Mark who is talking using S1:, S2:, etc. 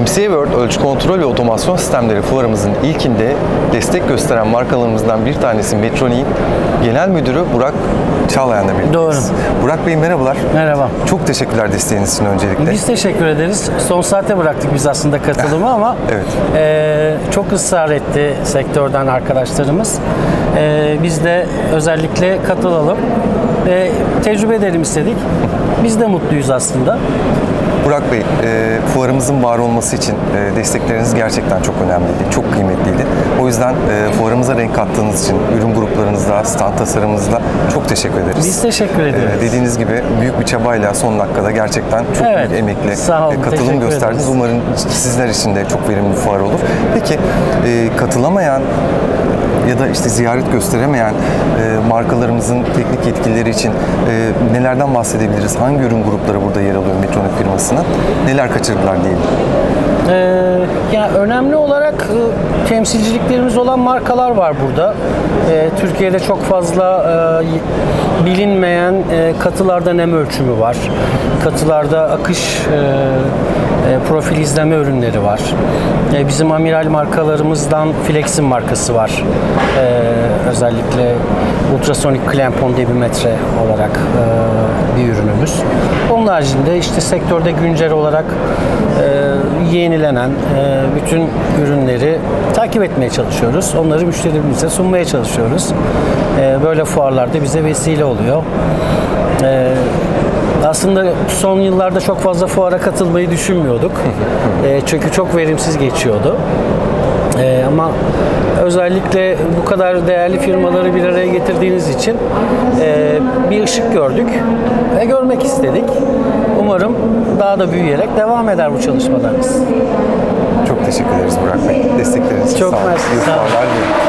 S1: MCA World Ölçü Kontrol ve Otomasyon Sistemleri fuarımızın ilkinde destek gösteren markalarımızdan bir tanesi Metronik'in Genel Müdürü Burak Çağlayan'la birlikteyiz.
S2: Doğru.
S1: Burak Bey merhabalar.
S2: Merhaba.
S1: Çok teşekkürler desteğiniz için öncelikle.
S2: Biz teşekkür ederiz. Son saate bıraktık biz aslında katılımı ama
S1: Evet.
S2: eee, çok ısrar etti sektörden arkadaşlarımız. Eee, biz de özellikle katılalım ve tecrübe edelim istedik. Biz de mutluyuz aslında.
S1: Burak Bey, e, fuarımızın var olması için e, destekleriniz gerçekten çok önemliydi, çok kıymetliydi. O yüzden e, fuarımıza renk kattığınız için ürün gruplarınızda, stand tasarımınızda çok teşekkür ederiz.
S2: Biz teşekkür
S1: E,
S2: ederiz.
S1: dediğiniz gibi büyük bir çabayla son dakikada gerçekten çok
S2: Evet,
S1: büyük emekle
S2: sağ olun,
S1: e, katılım gösterdiniz.
S2: ederiz.
S1: Umarım sizler için de çok verimli bir fuar olur. Peki e, katılamayan ya da işte ziyaret gösteremeyen e, markalarımızın teknik yetkilileri için e, nelerden bahsedebiliriz? Hangi ürün grupları burada yer alıyor Metronik firmasının? Neler kaçırdılar diyelim.
S2: Ee, ya önemli olarak e, temsilciliklerimiz olan markalar var burada. Ee, Türkiye'de çok fazla e, bilinmeyen e, katılarda nem ölçümü var. Katılarda akış e, e, profil izleme ürünleri var. E, bizim amiral markalarımızdan Flex'in markası var. E, özellikle ultrasonik klampon debimetre olarak bir ürünümüz. Onun haricinde işte sektörde güncel olarak yenilenen bütün ürünleri takip etmeye çalışıyoruz. Onları müşterilerimize sunmaya çalışıyoruz. Böyle fuarlarda bize vesile oluyor. Aslında son yıllarda çok fazla fuara katılmayı düşünmüyorduk. E, çünkü çok verimsiz geçiyordu. Ee, ama özellikle bu kadar değerli firmaları bir araya getirdiğiniz için e, bir ışık gördük ve görmek istedik. Umarım daha da büyüyerek devam eder bu çalışmalarımız.
S1: Çok teşekkür ederiz Burak Bey. Destekleriniz için
S2: Çok
S1: sağ olun.
S2: mersi,
S1: İyi
S2: sağ olun.
S1: fuarlar diliyorum.